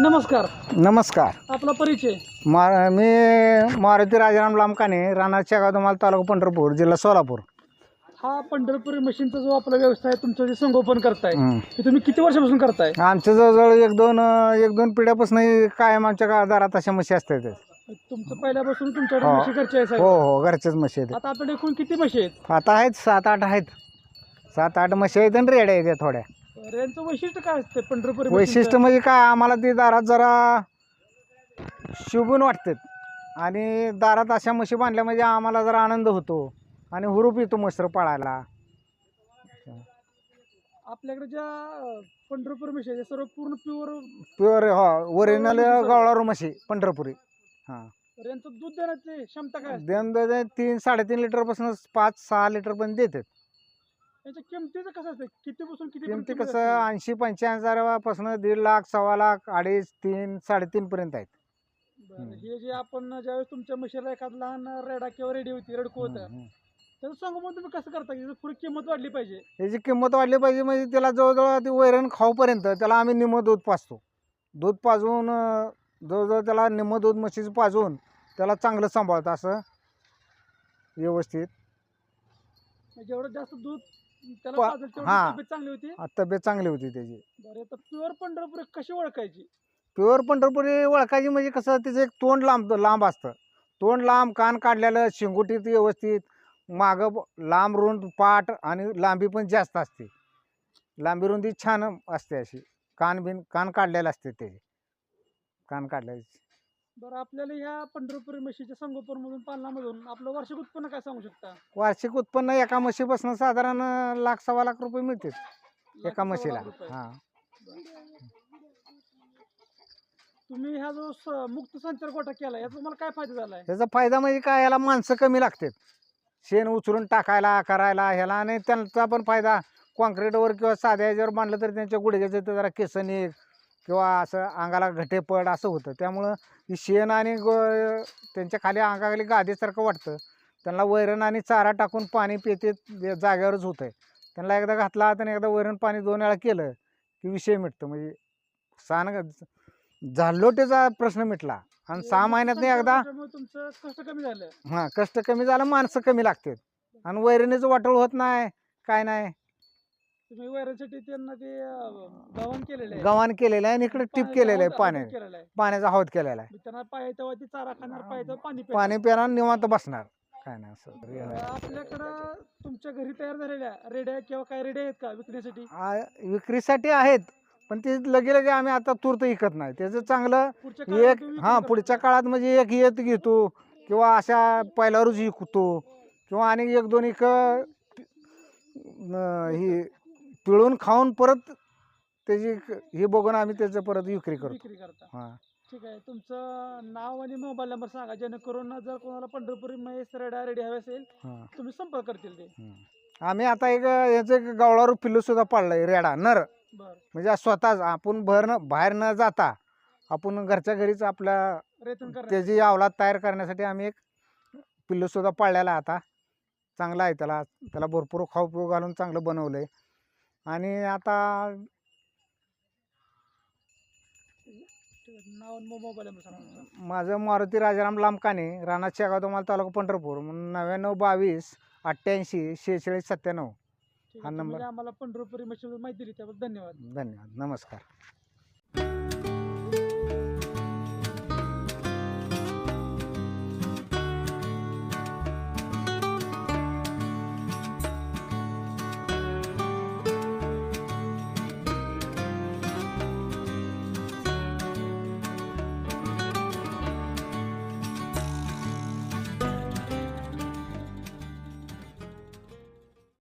नमस्कार. नमस्कार. आपला परिचय. मा मी मारुती राजाराम लांबकाने राणा शेगावदमाल तालुका पंढरपूर जिल्हा सोलापूर. हा पंढरपुरी मशीनचा जो आपला व्यवसाय आहे, तुमचं जे संगोपन करताय हं. ते तुम्ही किती वर्षापासून करताय? आमच्या जवळजवळ एक दोन अं, एक दोन पिढ्यापासून कायम आमच्या गा- दारात अशा म्हशी असतात. तुमचं पहिल्यापासून तुमच्याकडे हो. म्हशी घरच्या आहे हो. हो घरच्याच म्हशी आहेत. आता आपल्याकडे एकूण किती म्हशी आहेत? आता आहेत सात आठ आहेत. सात आठ म्हशी आहेत आणि रेड्या आहेत थोड्या. यांचं वैशिष्ट्य काय असते? पंढरपुरी वैशिष्ट्य म्हणजे काय? आम्हाला ती दारात जरा शुभून वाटतात. आणि दारात अशा म्हशी बांधल्या म्हणजे आम्हाला जरा आनंद होतो. आणि हुरूप येतो मस्त्र पाळायला. आपल्याकडे ज्या अं, पंढरपुरी आहेत, त्या सर्व पूर्ण प्युअर प्युअर हो ओरिजिनल गवळारू म्हशी पंढरपुरी. हां. यांचं दूध देण्याची क्षमता काय असते? दोन दोन तीन साडेतीन लिटरपासून पाच सहा लिटरपर्यंत देतात. यांच्या किमतीचं कसं असतं? कितीपासून किती किमती कसं? ऐंशी पंच्याऐंशी हजारापासून दीड लाख सव्वा लाख अडीच तीन साडेतीन पर्यंत आहेत. हे जे आपण ज्यावेळेस तुमच्या म्हशीला एखाद लहान रेडा किंवा रेडी होती रडकू होतं हम्म, हम्म. त्याचं संगोपन तुम्ही कसं करता? की पुढे किंमत वाढली पाहिजे. याची किंमत वाढली पाहिजे म्हणजे त्याला जवळजवळ ती वैरण खाऊपर्यंत त्याला आम्ही निम्म दूध पाजतो. दूध पाजून अं, जवळजवळ त्याला निम्म दूध म्हशीचं पाजून त्याला चांगलं सांभाळतं असं व्यवस्थित. जेवढं जास्त दूध त्याला पा- हा. तब्येत चांगली होती? आ, तब्येत चांगली होती त्याची. बरं तर प्युअर पंढरपूर कशी ओळखायची? प्युअर पंढरपुरी ओळखायची म्हणजे कसं तिचं एक तोंड लांब लांब असतं. तोंड लांब कान काढलेलं शिंगुटीत व्यवस्थित मागं ब- लांब रुंद पाठ आणि लांबी पण जास्त असते. लांबी रुंदी छान असते अशी. कान बिन कान काढलेले असते त्याचे कान काढलेले. बरं आपल्याला ह्या पंढरपुरी म्हशीच्या संगोपन मधून पालनामधून आपलं वार्षिक उत्पन्न काय सांगू शकता? वार्षिक उत्पन्न एका म्हशीपासून साधारण लाख सव्वा लाख रुपये मिळते लाख एका सव्वा म्हशीला. लाख रुपये. हां. तुम्ही ह्या जो स- मुक्त संचार गोठा केला याचा तुम्हाला काय फायदा झालाय? त्याचा फायदा म्हणजे काय याला माणसं कमी लागतात. शेण उचलून टाकायला करायला ह्याला आणि त्यांचा पण फायदा. कॉन्क्रीटवर किंवा साध्या ह्याच्यावर बांधलं तर त्यांच्या गुडघ्याचं ते जरा केसं निघ किंवा असं अंगाला घटे पड असं होतं. त्यामुळं ही शेण आणि गो त्यांच्या खाली अंगाखाली गादीसारखं वाटतं. त्यांना वैरण आणि चारा टाकून पाणी पिते जाग्यावरच होतं आहे त्यांना एकदा घातला आणि एकदा वैरण पाणी दोन वेळा केलं की विषय मिटतो. म्हणजे सान झालोटेचा प्रश्न मिटला. आणि सहा महिन्यात एकदा तुमचं कष्ट कमी झालं. हां कष्ट कमी झालं माणसं कमी लागतात. आणि वैरणीचं वाटोळ होत नाही काय नाही. तुम्ही वैरासाठी त्यांना ते अं, गव्हाण केलेलं आहे. गव्हाण केलेलं आहे आणि इकडे टिप केलेलं आहे पाण्या हौद केलेला आहे. पाण्याचा हौद केलेला आहे. त्यांना तेव्हा ती चारा खाणार तेव्हा पाणी पिणार. निवांत बसणार. काय नाही असं. आपल्याकडं तुमच्या घरी तयार झालेल्या रेड्या किंवा काय रेड्या आहेत का विकण्यासाठी आ, विक्रीसाठी आहेत पण ते लगे लगे आम्ही आता तूर्त विकत नाही. त्याचं चांगलं पुढच्या काळात एक तुम्ही हां विक्री पुढच्या करता. काळात म्हणजे एक येत घेतो किंवा अशा पहिल्यावरच विकतो किंवा आणि एक दोन एक ही पिळून खाऊन परत त्याची हे बघून आम्ही त्याचं परत विक्री करतो. विक्री करता. हां. ठीक आहे. तुमचं नाव आणि मोबाईल नंबर सांगा. जेणेकरून जर कोणाला पंढरपुरी म्हैस रेड्या रेडी हवे असेल हां. तुम्ही संपर्क करतील ते. हम्म. आम्ही आता एक याचं एक गवळारू पिल्लू सुद्धा पाळलंय रेडा नर. बर. म्हणजे स्वतःच आपण भर न बाहेर न जाता आपण घरच्या घरीच आपल्या रेतन त्याची अवलाद तयार करण्यासाठी आम्ही एक पिल्लू सुद्धा पाळलेला आहे आता. चांगला आहे त्याला त्याला भरपूर खाऊ पिऊ घालून चांगलं बनवलं आहे आणि आता. नाव मोबाईल नंबर. माझं मारुती राजाराम लांबकाने राणा शेगाव तुम्हाला तालुका पंढरपूर नव्याण्णव बावीस अठ्ठ्याऐंशी शेहेचाळीस सत्त्याण्णव हा. तुम्ही आम्हाला पंढरपुरी माहिती दिली त्याबद्दल धन्यवाद धन्यवाद नमस्कार